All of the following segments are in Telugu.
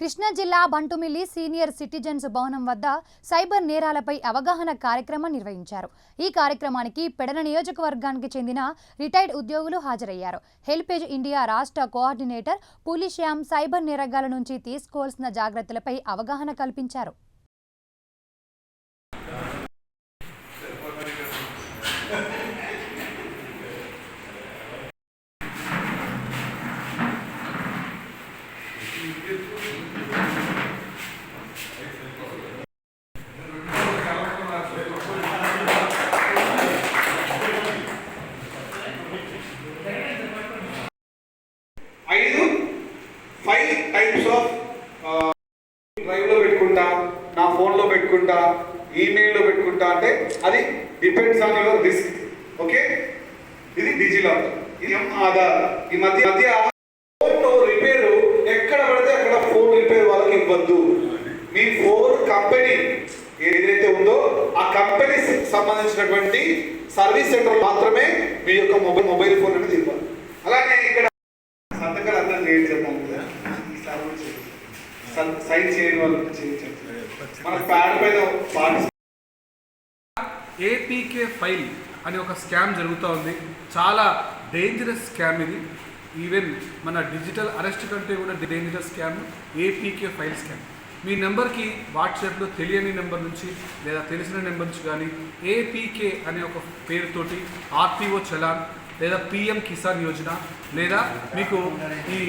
కృష్ణా జిల్లా బంటుమిల్లి సీనియర్ సిటిజన్స్ భవనం వద్ద సైబర్ నేరాలపై అవగాహన కార్యక్రమం నిర్వహించారు. ఈ కార్యక్రమానికి పెడన నియోజకవర్గానికి చెందిన రిటైర్డ్ ఉద్యోగులు హాజరయ్యారు. హెల్పేజ్ ఇండియా రాష్ట్ర కోఆర్డినేటర్ పులిశ్యామ్ సైబర్ నేరగాల నుంచి తీసుకోవాల్సిన జాగ్రత్తలపై అవగాహన కల్పించారు ఐదు ఫైవ్ టైప్స్ ఆఫ్ డ్రైవ్లో పెట్టుకుంటా నా ఫోన్లో పెట్టుకుంటా ఈమెయిల్లో పెట్టుకుంటా అంటే అది depends on your risk okay ఇది డిజిలాక్ ఇది ఎం ఆధార్? ఈ మధ్య మధ్య ఫోన్ రిపేర్ ఎక్కడ పడితే అక్కడ ఫోన్ రిపేర్ వాళ్ళకి ఇవ్వద్దు. మీ ఫోన్ కంపెనీ ఏదైతే ఉందో ఆ కంపెనీ సంబంధించినటువంటి సర్వీస్ సెంటర్ మాత్రమే మీ యొక్క మొబైల్ మొబైల్ ఫోన్ అనేది ఇవ్వాలి. అలానే ఇక్కడ సైన్ చేయని వాళ్ళు మన ప్యాడ్ పైన ఏపీకే ఫైల్ అనే ఒక స్కామ్ జరుగుతూ ఉంది. చాలా డేంజరస్ స్కామ్ ఇది. ఈవెన్ మన డిజిటల్ అరెస్ట్ కంటే కూడా dangerous scam APK file scam మీ నెంబర్కి వాట్సాప్లో తెలియని నెంబర్ నుంచి లేదా తెలిసిన నెంబర్ నుంచి కానీ ఏపీకే అనే ఒక పేరుతోటి ఆర్టీఓ చలాన్ లేదా పిఎం కిసాన్ యోజన లేదా మీకు ఈ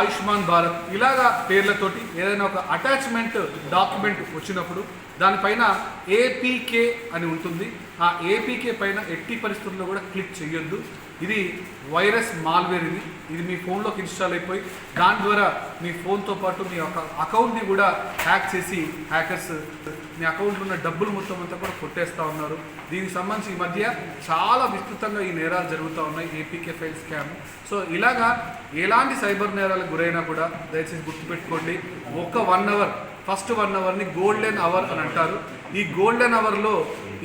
ఆయుష్మాన్ భారత్ ఇలాగా పేర్లతోటి ఏదైనా ఒక అటాచ్మెంట్ డాక్యుమెంట్ వచ్చినప్పుడు దానిపైన ఏపీకే అని ఉంటుంది. ఆ ఏపీకే పైన ఎట్టి పరిస్థితుల్లో కూడా క్లిక్ చేయొద్దు ఇది వైరస్ మాల్వేర్ ఇది. ఇది మీ ఫోన్లోకి ఇన్స్టాల్ అయిపోయి దాని ద్వారా మీ ఫోన్తో పాటు మీ యొక్క అకౌంట్ని కూడా హ్యాక్ చేసి హ్యాకర్స్ మీ అకౌంట్లో ఉన్న డబ్బులు మొత్తం అంతా కూడా కొట్టేస్తూ ఉన్నారు. దీనికి సంబంధించి ఈ మధ్య చాలా విస్తృతంగా ఈ నేరాలు జరుగుతూ ఉన్నాయి ఏపీకే ఫైల్ స్కామ్ సో ఇలాగా ఎలాంటి సైబర్ నేరాలకు గురైనా కూడా దయచేసి గుర్తుపెట్టుకోండి. ఒక్క వన్ అవర్ ఫస్ట్ వన్ అవర్ని గోల్డెన్ అవర్ అని అంటారు. ఈ గోల్డెన్ అవర్లో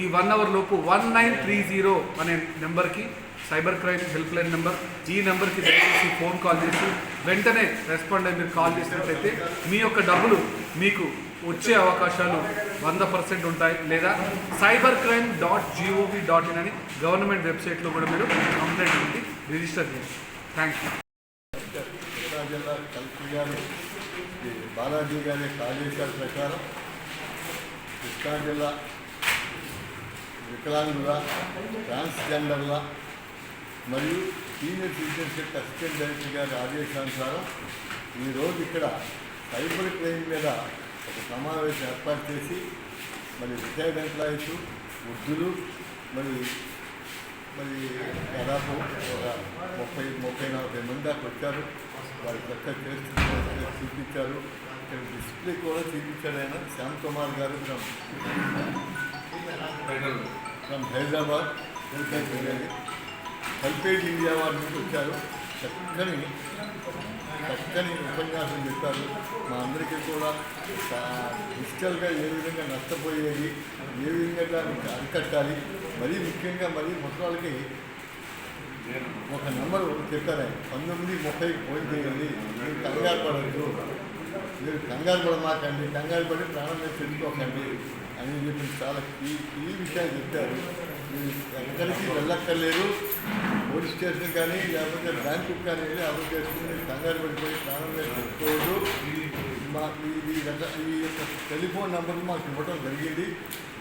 ఈ వన్ అవర్ లోపు వన్ నైన్ త్రీ జీరో అనే నెంబర్కి cyber crime help line number ఈ నెంబర్కి దయచేసి ఫోన్ కాల్ చేసి వెంటనే రెస్పాండ్ అయ్యి మీరు కాల్ చేసినట్లయితే మీ యొక్క డబ్బులు మీకు వచ్చే అవకాశాలు వంద పర్సెంట్ ఉంటాయి. లేదా cyber crime dot gov dot in అని గవర్నమెంట్ వెబ్సైట్లో కూడా మీరు కంప్లైంట్ ఉంది రిజిస్టర్ చేయండి. థ్యాంక్ యూ జిల్లా కలెక్టర్ గారు బాలాజీ గారి ఆదేశాల ప్రకారం కృష్ణా జిల్లా వికలాంగుల ట్రాన్స్జెండర్ల మరియు సీనియర్ సిటిజన్షిప్ అసిస్టెంట్ డైరెక్టర్ గారి ఆదేశానుసారం ఈరోజు ఇక్కడ సైబర్ క్రైమ్ మీద ఒక సమావేశం ఏర్పాటు చేసి మరి రిటైర్డ్ ఎంప్లాయీస్ వృద్ధులు మరి మరి దాదాపు ఒక ముప్పై ముప్పై నలభై మంది దాకా వచ్చారు. వారి చక్క చూపించారు. ఇక్కడ డిస్ప్లే కూడా చూపించాడు ఆయన. Shyam Kumar garu from from Hyderabad. HelpAge India వారి నుంచి వచ్చారు. చక్కని చక్కని ఉపన్యాసం చెప్పారు. మా అందరికీ కూడా డిజిటల్గా ఏ విధంగా నష్టపోయేది ఏ విధంగా దాన్ని అరికట్టాలి మరీ ముఖ్యంగా మరీ ముసలాళ్ళకి ఒక నెంబరు చెప్పారు ఆయన పంతొమ్మిది ముప్పై ఫోన్ చేయండి. మీరు కంగారు పడద్దు. మీరు కంగారు పడమాకండి. కంగారు పడి ప్రాణం మీద తెలుసుకోకండి అని చెప్పి చాలా ఈ ఈ విషయాలు చెప్పారు. ఎక్కడికి వెళ్ళక్కర్లేదు. పోలీస్ స్టేషన్ కానీ లేకపోతే బ్యాంకు కానీ వెళ్ళి అమలు చేసుకుని కంగారు పడిపోయి ప్రాణం మీద మాకు ఈ ఈ యొక్క టెలిఫోన్ నెంబర్ మాకు ఇవ్వడం జరిగింది.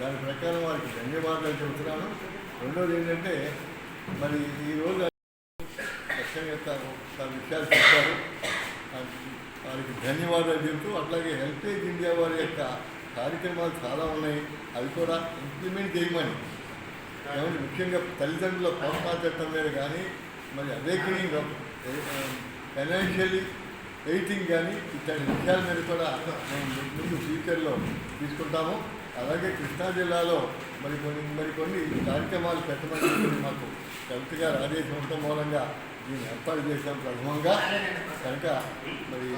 దాని ప్రకారం వారికి ధన్యవాదాలు చెబుతున్నాను. రెండోది ఏంటంటే మరి ఈరోజు లక్ష్యంగా యొక్క విషయాలు చెప్పారు. వారికి ధన్యవాదాలు చెబుతూ అట్లాగే హెల్పేజ్ ఇండియా వారి యొక్క కార్యక్రమాలు చాలా ఉన్నాయి. అవి కూడా ఇంప్లిమెంట్ చేయమని ముఖ్యంగా తల్లిదండ్రుల పోషణ చట్టం మీద కానీ మరి అవేకనింగ్ ఫైనాన్షియలీ ఎయిటింగ్ కానీ ఇట్లాంటి విషయాల మీద కూడా మేము ముందు ఫ్యూచర్లో తీసుకుంటాము. అలాగే కృష్ణా జిల్లాలో మరి కొన్ని మరి కొన్ని కార్యక్రమాలు పెట్టమని మాకు కలెక్టర్ గారు ఆదేశం ఉండటం మూలంగా నేను ఏర్పాటు చేశాం ప్రథమంగా కనుక మరి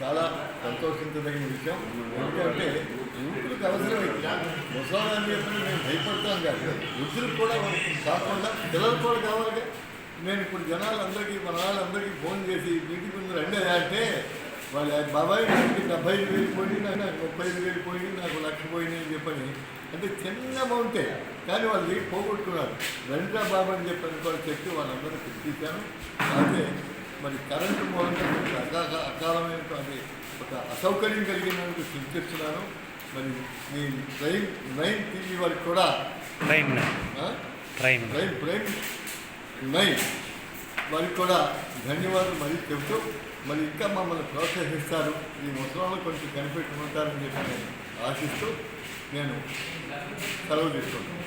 చాలా సంతోషించదగిన విషయం. ఎందుకంటే యువకులకు అవసరమైంది ముసలాన్ని చెప్పి మేము భయపడతాం కాదు. వృద్ధులకు కూడా కాకుండా పిల్లలకు కూడా కావాలి. నేను ఇప్పుడు జనాలందరికీ మన వాళ్ళందరికీ ఫోన్ చేసి మీటింగ్ ముందు రండి అంటే వాళ్ళ బాబాయ్ నాకు డెబ్బై ఐదు వేలు పోయి నాకు ముప్పై ఐదు వేలు పోయి నాకు లక్ష పోయినాయి అని చెప్పని అంటే చిన్న అమౌంటే కానీ వాళ్ళు పోగొట్టుకున్నారు. రండ్రా బాబు అని చెప్పని కూడా చెప్పి వాళ్ళందరూ పిలిపించాను అయితే మరి కరెంటు మూలంగా కొంచెం అకా అకాలమైనటువంటి ఒక అసౌకర్యం కలిగినందుకు చింతిస్తున్నాను. మరి మీ ట్రైన్ ట్రైన్ టీవీ వారికి కూడా ఆ? ప్రైమ్ ప్రైమ్ ప్రైమ్ నైన్ వారికి కూడా ధన్యవాదాలు మరీ చెబుతూ మరి ఇంకా మమ్మల్ని ప్రోత్సహిస్తారు. ఈ ముసలాళ్ళు కొంచెం కనిపెట్టుకుంటారని చెప్పి నేను ఆశిస్తూ నేను సెలవు తీసుకుంటాను